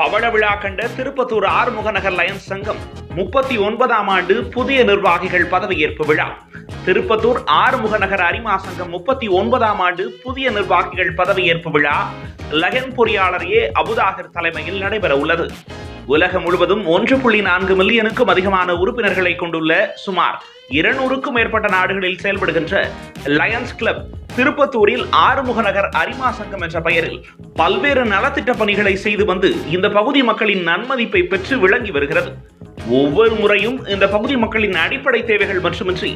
பவள விழா கண்ட திருப்பத்தூர் ஆறுமுக நகர் லயன்ஸ் சங்கம் முப்பத்தி ஒன்பதாம் ஆண்டு புதிய நிர்வாகிகள் பதவியேற்பு விழா. திருப்பத்தூர் ஆறுமுக நகர் அரிமா சங்கம் முப்பத்தி ஒன்பதாம் ஆண்டு புதிய நிர்வாகிகள் பதவியேற்பு விழா லயன் பொறியாளர் ஏ. அபுதாகர் தலைமையில் நடைபெற உள்ளது. உலகம் முழுவதும் ஒன்று புள்ளி நான்கு மில்லியனுக்கும் அதிகமான உறுப்பினர்களை கொண்டுள்ள சுமார் இருநூறுக்கும் மேற்பட்ட நாடுகளில் செயல்படுகின்ற லயன்ஸ் கிளப் திருப்பத்தூரில் ஆறுமுக நகர் அரிமா சங்கம் என்ற பெயரில் பல்வேறு நலத்திட்ட பணிகளை செய்து வந்து இந்த பகுதி மக்களின் நன்மதிப்பை பெற்று விளங்கி வருகிறது. ஒவ்வொரு முறையும் இந்த பகுதி மக்களின் அடிப்படை தேவைகள் மட்டுமின்றி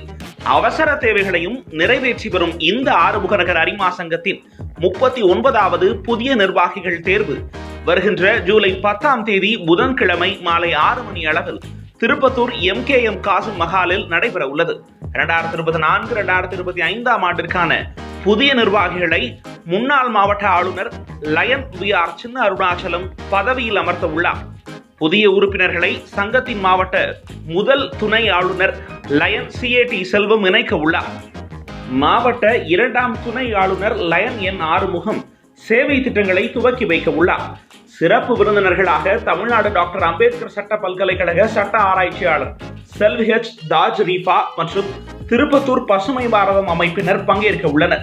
அவசர தேவைகளையும் நிறைவேற்றி வரும் இந்த ஆறுமுக நகர் அரிமா சங்கத்தின் முப்பத்தி ஒன்பதாவது புதிய நிர்வாகிகள் தேர்வு. வருகின்ற ஜூலை பத்தாம் தேதி புதன்கிழமை மாலை ஆறு மணி அளவில் திருப்பத்தூர் எம் கே எம் காசு மஹாலில் நடைபெற உள்ளது இரண்டாயிரத்தி இருபத்தி நான்கு இரண்டாயிரத்தி இருபத்தி ஐந்தாம் ஆண்டிற்கான புதிய நிர்வாகிகளை முன்னாள் மாவட்ட ஆளுநர் லயன் வி சின்ன அருணாச்சலம் பதவியில் அமர்த்த உள்ளார் புதிய உறுப்பினர்களை சங்கத்தின் மாவட்ட முதல் துணை ஆளுநர் லயன் சிஏடி செல்வம் இணைக்க உள்ளார் மாவட்ட இரண்டாம் துணை ஆளுநர் லயன் என் ஆறுமுகம் சேவை திட்டங்களை துவக்கி வைக்க உள்ளார் சிறப்பு விருந்தினர்களாக தமிழ்நாடு டாக்டர் அம்பேத்கர் சட்ட பல்கலைக்கழக சட்ட ஆராய்ச்சியாளர் செல்வி ஹெச் தாஜ் ரீஃபா மற்றும் திருப்பத்தூர் பசுமை பாரதம் அமைப்பினர் பங்கேற்க உள்ளனர்.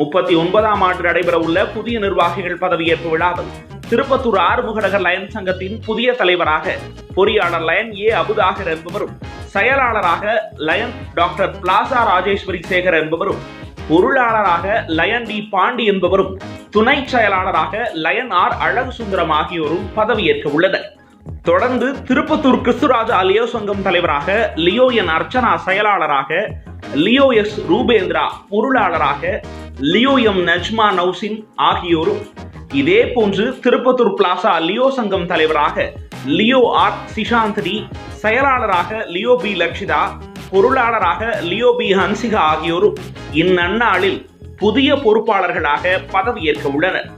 முப்பத்தி ஒன்பதாம் ஆண்டு நடைபெற உள்ள புதிய நிர்வாகிகள் பதவியேற்பு விழாவில் திருப்பத்தூர் ஆறுமுகநகர் லயன் சங்கத்தின் புதிய தலைவராக பொறியாளர் லயன் ஏ அபுதாகர் என்பவரும் செயலாளராக lion doctor plaza Rajeswari Sekar என்பவரும் பொருளாளராக லயன் டி பாண்டி என்பவரும் துணை செயலாளராக லயன் ஆர் அழகு சுந்தரம் ஆகியோரும் பதவியேற்க உள்ளனர். தொடர்ந்து திருப்பத்தூர் கிறிஸ்துராஜா லியோ சங்கம் தலைவராக லியோ என் அர்ச்சனா செயலாளராக லியோ எஸ் ரூபேந்திரா பொருளாளராக லியோ எம் நஜ்மா நௌசின் ஆகியோரும் இதே போன்று திருப்பத்தூர் பிளாசா லியோ சங்கம் தலைவராக லியோ ஆர் சிஷாந்தினி செயலாளராக லியோ பி லட்சிதா பொருளாளராக லியோ பி ஹன்சிகா ஆகியோரும் இந்நன்னாளில் புதிய பொறுப்பாளர்களாக பதவியேற்க உள்ளனர்.